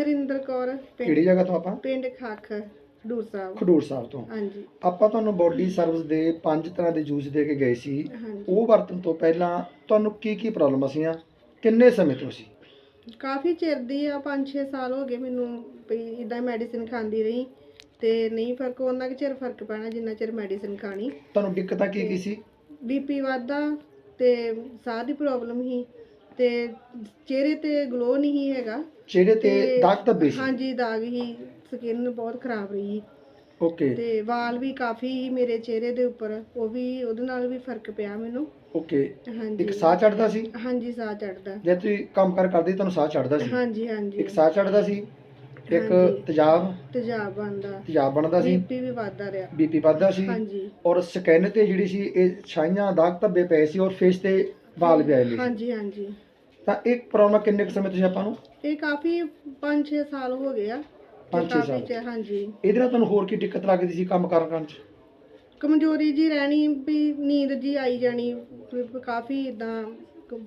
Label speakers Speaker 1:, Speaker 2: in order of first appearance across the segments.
Speaker 1: ਹਰਿੰਦਰ ਕੌਰ ਪਿੰਡ-
Speaker 2: ਕਿਹੜੀ ਜਗ੍ਹਾ ਤੋਂ ਆਪਾਂ?
Speaker 1: ਪਿੰਡ ਖੱਖ ਖਡੂਰ ਸਾਹਿਬ।
Speaker 2: ਖਡੂਰ ਸਾਹਿਬ ਤੋਂ।
Speaker 1: ਹਾਂਜੀ।
Speaker 2: ਆਪਾਂ ਤੁਹਾਨੂੰ ਬੋਡੀ ਸਰਵਿਸ ਦੇ ਪੰਜ ਤਰ੍ਹਾਂ ਦੇ ਜੂਸ ਦੇ ਕੇ ਗਏ ਸੀ।
Speaker 1: ਹਾਂਜੀ।
Speaker 2: ਉਹ ਵਰਤਣ ਤੋਂ ਪਹਿਲਾਂ ਤੁਹਾਨੂੰ ਕੀ ਕੀ ਪ੍ਰੋਬਲਮ ਸੀਆਂ ਕਿੰਨੇ ਸਮੇਂ ਤੋਂ ਸੀ?
Speaker 1: ਕਾਫੀ ਚਿਰ ਦੀ ਆ 5-6 ਸਾਲ ਹੋ ਗਏ ਮੈਨੂੰ ਵੀ ਇਦਾਂ ਮੈਡੀਸਿਨ ਖਾਂਦੀ ਰਹੀ। ਤੇ ਨਹੀਂ ਫ਼ਰਕ ਉਹਨਾਂ ਕੁ ਚਿਰ ਫ਼ਰਕ ਪੈਣਾ ਜਿੰਨਾ ਚਿਰ ਮੈਡੀਸਿਨ ਖਾਣੀ।
Speaker 2: ਤੁਹਾਨੂੰ ਦਿੱਕਤਾਂ ਕੀ ਕੀ ਸੀ?
Speaker 1: ਬੀਪੀ ਵਾਧਾ ਤੇ ਸਾਹ ਦੀ ਪ੍ਰੋਬਲਮ ਸੀ। ਤੇ ਚਿਹਰੇ ਤੇ ਗਲੋ ਨਹੀਂ ਹੈਗਾ।
Speaker 2: ਚਿਹਰੇ ਤੇ ਦਾਗ ਧੱਬੇ ਸੀ।
Speaker 1: ਹਾਂਜੀ ਦਾਗ ਹੀ ਸਕਿਨ ਬਹੁਤ ਖਰਾਬ ਰਹੀ
Speaker 2: ਓਕੇ
Speaker 1: ਤੇ ਵਾਲ ਵੀ ਕਾਫੀ ਸੀ ਮੇਰੇ ਚਿਹਰੇ ਦੇ ਉੱਪਰ ਉਹ ਵੀ ਉਹਦੇ ਨਾਲ ਵੀ ਫ਼ਰਕ ਪਿਆ ਮੈਨੂੰ।
Speaker 2: ਓਕੇ
Speaker 1: ਹਾਂਜੀ।
Speaker 2: ਇੱਕ ਸਾਹ ਚੜਦਾ ਸੀ?
Speaker 1: ਹਾਂਜੀ ਸਾਹ ਚੜਦਾ
Speaker 2: ਜੇ ਤੁਸੀਂ ਕੰਮ ਕਰ ਕਰਦੇ ਤੁਹਾਨੂੰ ਸਾਹ ਚੜਦਾ ਸੀ?
Speaker 1: ਹਾਂਜੀ ਹਾਂਜੀ।
Speaker 2: ਇੱਕ ਸਾਹ ਚੜਦਾ ਸੀ ਇੱਕ। ਤੇਜ਼ਾਬ?
Speaker 1: ਤੇਜ਼ਾਬ ਬਣਦਾ
Speaker 2: ਤੇਜ਼ਾਬ ਬਣਦਾ ਸੀ?
Speaker 1: ਬੀਪੀ ਵੀ ਵੱਧਦਾ ਰਿਹਾ।
Speaker 2: ਬੀਪੀ ਵੱਧਦਾ ਸੀ?
Speaker 1: ਹਾਂਜੀ।
Speaker 2: ਔਰ ਸਕਿਨ ਤੇ ਜਿਹੜੀ ਸੀ ਇਹ ਛਾਈਆਂ ਦਾਗ ਧੱਬੇ ਪਏ ਸੀ ਔਰ ਫੇਸ ਤੇ ਵਾਲ ਵੀ ਆਏ ਸੀ
Speaker 1: ਹਾਂਜੀ ਹਾਂਜੀ।
Speaker 2: ਤਾਂ ਇੱਕ ਪ੍ਰੋਬਲਮ ਕਿੰਨੇ ਕੁ ਸਮੇਂ ਤੁਸੀਂ ਆਪਾਂ ਨੂੰ?
Speaker 1: ਇਹ ਕਾਫੀ 5-6 ਸਾਲ ਹੋ ਗਏ ਆ। ਤੇ
Speaker 2: ਪੰਜ ਛੇ
Speaker 1: ਕਾਫੀ
Speaker 2: ਸਾਲ।
Speaker 1: ਚ- ਹਾਂਜੀ।
Speaker 2: ਇਹਦੇ ਨਾਲ ਤੁਹਾਨੂੰ ਹੋਰ ਕੀ ਦਿੱਕਤ ਲੱਗਦੀ ਸੀ ਕੰਮ ਕਰਨ ਕਰਨ ਚ?
Speaker 1: ਕਮਜ਼ੋਰੀ ਜੀ ਰਹਿਣੀ ਵੀ ਨੀਂਦ ਜੀ ਆਈ ਜਾਣੀ ਵੀ ਕਾਫੀ ਇਦਾਂ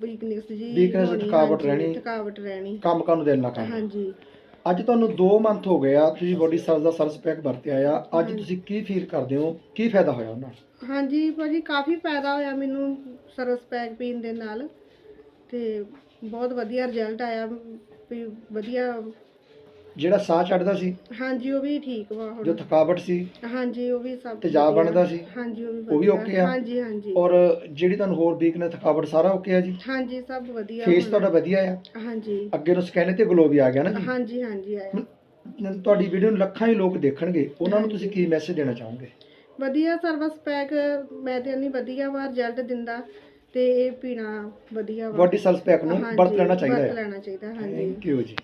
Speaker 1: ਵੀਕਨੈਸ ਜੀ
Speaker 2: Weakness,
Speaker 1: ਹੋਣੀ,
Speaker 2: ਥਕਾਵਟ
Speaker 1: ਹਾਂਜੀ,
Speaker 2: ਰਹਿਣੀ।
Speaker 1: ਥਕਾਵਟ ਰਹਿਣੀ।
Speaker 2: ਕੰਮ ਕਰਨ ਨੂੰ ਦਿਲ ਨਾ ਕਰਨਾ।
Speaker 1: ਹਾਂਜੀ।
Speaker 2: ਅੱਜ ਤੁਹਾਨੂੰ 2 ਮੰਥ ਹੋ ਗਏ ਆ ਤੁਸੀਂ ਬੋਡੀ ਸਰਵਿਸ ਦਾ ਸਰਵਿਸ ਪੈਕ ਵਰਤਿਆ ਆ। ਅੱਜ। ਤੁਸੀਂ ਕੀ ਫੀਲ ਕਰਦੇ ਹੋ? ਕੀ ਫਾਇਦਾ ਹੋਇਆ ਉਹਨਾਂ ਨਾਲ
Speaker 1: ਹਾਂਜੀ ਭਾਜੀ ਕਾਫੀ ਫਾਇਦਾ ਹੋਇਆ ਮੈਨੂੰ ਸਰਵਿਸ ਪੈਕ ਪੀਣ ਦੇ ਨਾਲ। ਤੇ ਬਹੁਤ ਵਧੀਆ ਰਿਜ਼ਲਟ ਆਇਆ ਵੀ ਵਧੀਆ
Speaker 2: ਜਿਹੜਾ ਸਾਹ ਚੜਦਾ ਸੀ
Speaker 1: ਹਾਂਜੀ ਉਹ ਵੀ ਠੀਕ ਵਾ
Speaker 2: ਜੋ
Speaker 1: ਹੁਣ
Speaker 2: ਥਕਾਵਟ ਸੀ
Speaker 1: ਹਾਂਜੀ ਉਹ ਵੀ ਸਭ
Speaker 2: ਤੇਜ਼ਾਬ
Speaker 1: ਵਧੀਆ।
Speaker 2: ਬਣਦਾ ਸੀ?
Speaker 1: ਹਾਂਜੀ ਉਹ ਵੀ
Speaker 2: ਉਹ ਵੀ
Speaker 1: ਵਧੀਆ।
Speaker 2: okay ਆ?
Speaker 1: ਹਾਂਜੀ ਹਾਂਜੀ।
Speaker 2: ਔਰ ਜਿਹੜੀ ਤੁਹਾਨੂੰ ਹੋਰ ਵੀਕਨੈਸ ਥਕਾਵਟ ਸਾਰਾ ਓਕੇ ਆ ਜੀ?
Speaker 1: ਹਾਂਜੀ ਸਭ ਵਧੀਆ
Speaker 2: ਫੇਸ
Speaker 1: ਹੁਣ।
Speaker 2: ਤੁਹਾਡਾ ਵਧੀਆ ਆ?
Speaker 1: ਹਾਂਜੀ।
Speaker 2: ਅੱਗੇ ਨੂੰ ਸਕੈਨ ਤੇ ਗਲੋ ਵੀ ਆ ਗਿਆ ਨਾ ਜੀ?
Speaker 1: ਹਾਂਜੀ ਹਾਂਜੀ ਆਇਆ।
Speaker 2: ਤੁਹਾਡੀ ਵੀਡੀਓ ਨੂੰ ਲੱਖਾਂ ਹੀ ਲੋਕ ਦੇਖਣਗੇ। ਉਹਨਾਂ ਨੂੰ ਤੁਸੀਂ ਕੀ ਮੈਸੇਜ ਦੇਣਾ ਚਾਹੋਗੇ?
Speaker 1: ਵਧੀਆ ਸਰਵਿਸ ਪੈਕ ਮੈਂ ਤੇ ਨਹੀਂ ਵਧੀਆ ਵਾ ਰਿਜ਼ਲਟ ਦਿੰਦਾ ਤੇ ਇਹ ਪੀਣਾ ਵਧੀਆ ਵਾ।
Speaker 2: ਬੋਡੀ ਸਰਵਿਸ ਪੈਕ ਨੂੰ
Speaker 1: ਹਾਂਜੀ,
Speaker 2: ਵਰਤ ਲੈਣਾ ਚਾਹੀਦਾ
Speaker 1: ਵਰਤ
Speaker 2: ਹੈ।
Speaker 1: ਲੈਣਾ ਚਾਹੀਦਾ ਹਾਂਜੀ।
Speaker 2: ਥੈਂਕ ਯੂ ਜੀ।